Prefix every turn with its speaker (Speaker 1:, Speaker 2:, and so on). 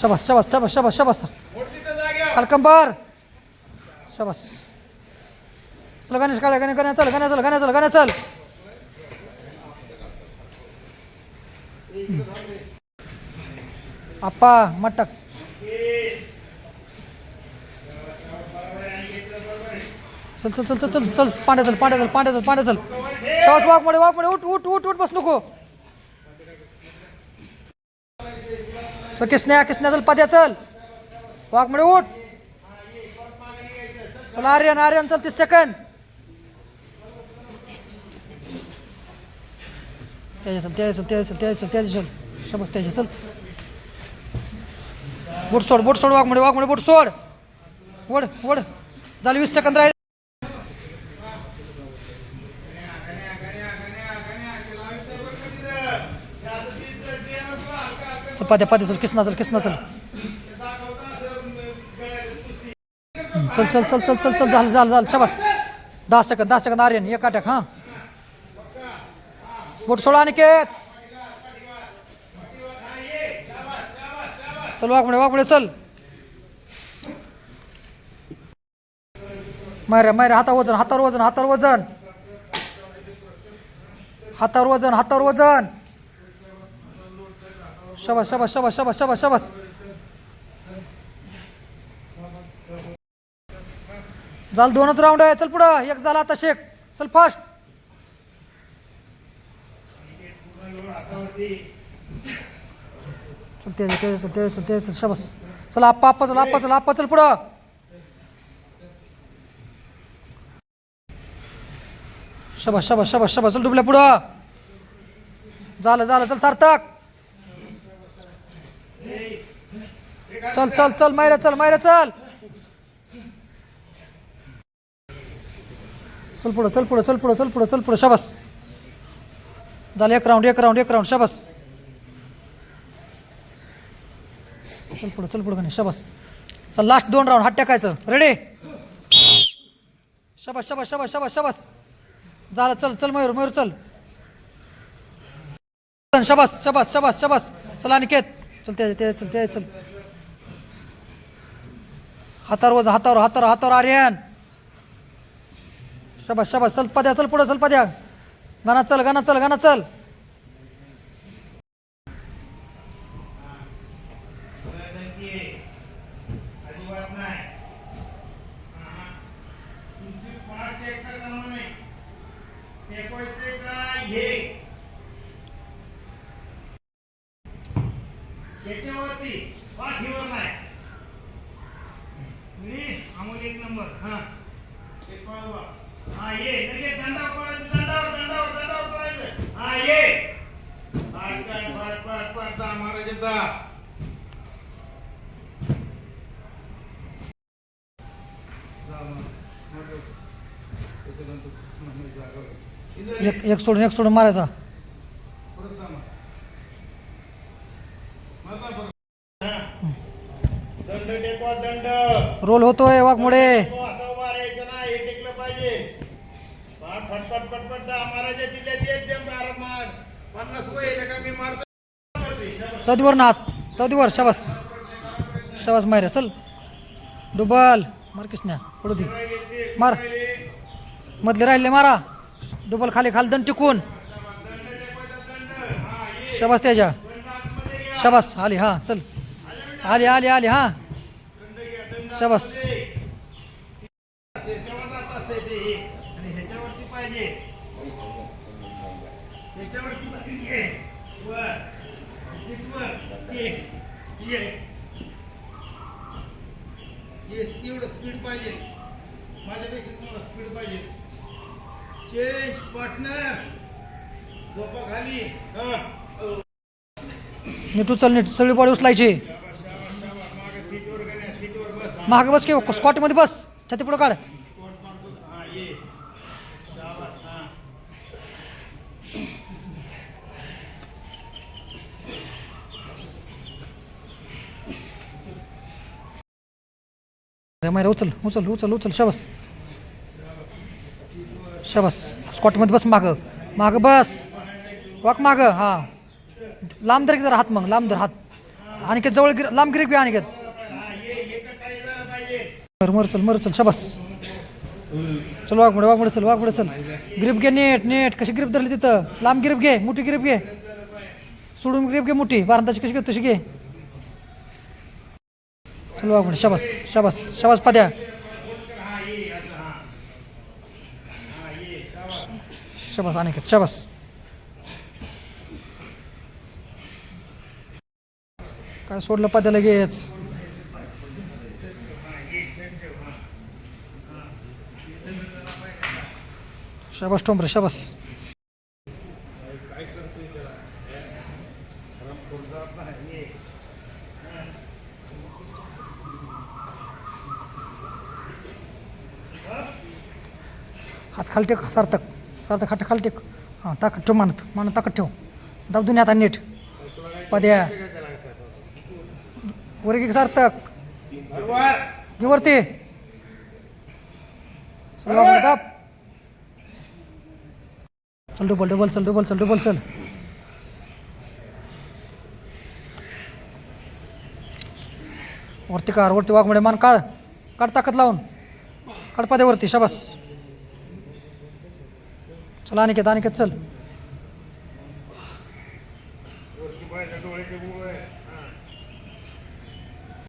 Speaker 1: शबास शबास शबास शबास शबास. अलकंबर. शबास. चल गणेश काळे गणेश गण्या चल गण्या चल गण्या चल गण्या चल. आप्पा मटक. चल चल चल चल चल चल पांड्या चल पांड्या चल पांड्या चल पांड्या चल. शबास वाघमध्ये वाघमध्ये उठ उठ उठ उठ बस नको. चल किसन्या किसन्या चल पद्या चल। वाघमध्ये उठ। चल आर्यन आर्यन चल तीस सेकंद। त्याच्या चल त्याच्या चल त्याच्या चल त्याच्या चल त्याच्या चल। त्याच्या चल। सोड बुट सोड वाघमध्ये वाघमध्ये सोड। वड वड झाले वीस सेकंद राहिले. पाद्या पाद्या चल किसना चल किसना चल चल चल चल चल चल चल झालं झालं झालं शबास. दहा सेकंद दहा सेकंद आर्यन एक अटॅक हां. बोट सोडा अनिकेत. चल वाघमुळे वाघमुळे चल. माऱ्या माऱ्या हातावर वजन हातावर वजन हातावर वजन. हातावर वजन हातावर वजन. शबास शबास शबास शबास शबास शबास झालं दोनच राऊंड आहे. चल पुढं. एक झाला आता शेक. चल फास्ट चल ते ते चल ते चल ते चल शबास चल आप्पा आप्पा चल आप्पा चल आप्पा चल पुढं. शबास शबास शबास शबास चल डुबल्या पुढं. झालं झालं चल सार्थक. चल चल चल मायरा चल मायरा चल. चल पुढं चल पुढं चल पुढं चल पुढं चल पुढं शाबास. झालं एक राऊंड एक राऊंड एक राऊंड शाबास. चल पुढं चल पुढं गणेश शाबास. चल लास्ट दोन राऊंड हात टाकायचं. रेडी शाबास शाबास शाबास शाबास शाबास. झालं चल चल मयूर मयूर चल. शबास शबास शबास शबास. चल अनिकेत. चल ते चल ते चल. हातावर वजा हातावर हातावर हातावर आर्यन. शबा शबा चल पद्या चल पुढं चल पद्या. गाना चल गाना चल गाना चल.
Speaker 2: अजिबात नाही. तुमची पाठ टेकता कामा नाही टेकवायचे का हे याच्यावरती पाठीवर नाही मी अमोल एक नंबर हा. एक पाळवा. हा ये लगेच दंडावर पडायचं दंडावर दंडावर दंडावर पडायचं हा ये. पाठ काय पाठ पाठ पाठ दा महाराजाचा
Speaker 1: एक एक सोडून एक सोडून मारायचा.
Speaker 2: दंड टेकवा दंड.
Speaker 1: रोल होतोय वाघमुळे
Speaker 2: हातावर मारायचं ना हे टेकलं पाहिजे. फाट फटफट फटफट दहा महाराजा जिल्ह्यात येत जेम भारत मार. पन्नास वय आहे का? मी मारतो.
Speaker 1: तदीवर ना हात तदीवर शबास. शबास मार्या चल. डुबल. मार किसन्या पुढं दे. मार. मधले राहिले मारा. डुबल खाली खाली दंड टिकून. शबास त्याच्या. शबास आली हा चल. आली आली आली हा. शबास.
Speaker 2: ह्याच्यावरती पाहिजे ह्याच्यावरती पाहिजे. एवढं स्पीड पाहिजे माझ्यापेक्षा तुम्हाला स्पीड पाहिजे. चेंज पार्टनर झोपा खाली हा.
Speaker 1: नीट उचल नीट सगळी बॉडी उचलायची
Speaker 2: शाबास, शाबास, शाबास. मागे सीटवर गण्या, सीटवर बस हा.
Speaker 1: माग बस की स्कॉटमध्ये बस. छाती पुढं काढ.
Speaker 2: कोट मारतो
Speaker 1: मायरा उचल उचल उचल उचल शबस. शबास. स्कॉटमध्ये बस मागं. मागं बस. वाक मागं हां. लांब धर जरा हात मग लांब धर हात. अनिकेत जवळ गिर लांब गिरी बी अनिकेत
Speaker 2: हा ये एकच काही झालं पाहिजे
Speaker 1: मर मर चल मर चल वाघ चल वाघ वाघमुडे चल वाघ वाघमुडे चल. ग्रीप घे नेट नेट. कशी ग्रीप धरली तिथं? लांब ग्रीप घे मोठी ग्रिप घे. सोडून ग्रीप घे मोठी. बारंदाची कशी घे तशी घे. चल वाघमुडे शबस शबस शबस पाद्या.
Speaker 2: शबस ये असं शबस.
Speaker 1: अनिकेत काय सोडलं पद्याला घेच शबास टोंबरे शबास. हात खाली टेक सार्थक सार्थक हात खाली टेक. हां ताकद ठेव मानत मानत ताकद ठेव. दाब दुनिया आता नीट. पद्या. वर घे सार्थक घे वरती. दाब. चल डबल डबल चल डबल चल डबल चल. वरती कार वरती वाघमडे मान काढ. काढ ताकद लावून. काढ वरती शाबास. चल अनिकेत अनिकेत चल.